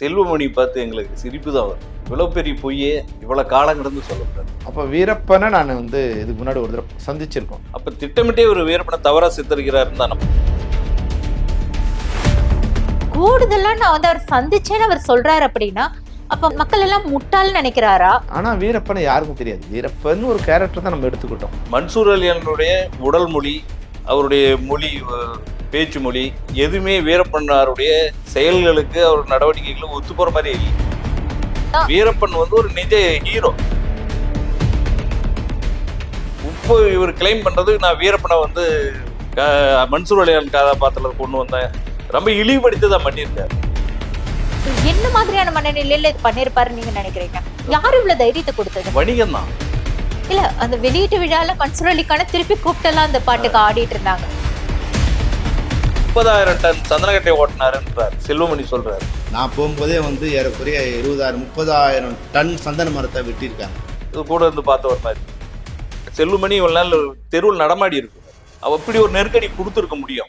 செல்வமணி பார்த்து எங்களுக்கு சிரிப்பு தான் வரும். இவ்வளவு பெரிய பொய்யே இவ்வளவு காலம் கடந்து சொல்லக்கூடாது. அப்போ வீரப்பனை நான் வந்து இதுக்கு முன்னாடி ஒரு தடவை சந்திச்சிருக்கோம். அப்ப திட்டமிட்டே ஒரு வீரப்பனை தவறா சித்தரிக்கிறாருன்னு தான் நம்ம கூடுதலா நான் வந்து அவர் சந்திச்சேன்னு அவர் சொல்றாரு அப்படின்னா அப்ப மக்கள் எல்லாம் முட்டாள்னு நினைக்கிறாரா? ஆனா வீரப்பனை யாருக்கும் தெரியாது. வீரப்பன் ஒரு கேரக்டர் தான் நம்ம எடுத்துக்கிட்டோம். மன்சூர் அலியானுடைய உடல் மொழி அவருடைய மொழி பேச்சு மொழி எதுவுமே வீரப்பனாருடைய செயல்களுக்கு அவர் நடவடிக்கைகளுக்கு ஒத்து போற மாதிரி இல்லை. வீரப்பன் வந்து ஒரு நிஜ ஹீரோ இப்போ இவர் கிளைம் பண்றது நான் வீரப்பனை வந்து மன்சூர் அலியான் கதாபாத்திரத்தில் கொண்டு வந்தேன். ரொம்ப இழிவுபடுத்தி தான் பண்ணியிருக்காரு. என்ன மாதிரியான மனநிலையில இது பண்ணிருப்பாரு நீங்க நினைக்கிறீங்க? யாரு இவ்வளவு தைரியத்தை கொடுத்தது? வணிகம் தான் இல்ல அந்த வெளியீட்டு விழால மன்சூர் அலிக்கான திருப்பி கூப்பிட்டெல்லாம் அந்த பாட்டுக்கு ஆடிட்டு இருந்தாங்க. முப்பதாயிரம் டன் சந்தனக்கட்டை ஓட்டினாருன்றார். செல்வமணி சொல்றாரு. நான் போகும்போதே வந்து ஏறக்குறைய இருபதாயிரம் முப்பதாயிரம் டன் சந்தன மரத்தை வெட்டியிருக்காங்க. இது கூட இருந்து பார்த்த ஒரு மாதிரி. செல்லுமணி இவ்வளவு நாள் தெருவில் நடமாடி இருக்கு. அவ இப்படி ஒரு நெருக்கடி கொடுத்துருக்க முடியும்?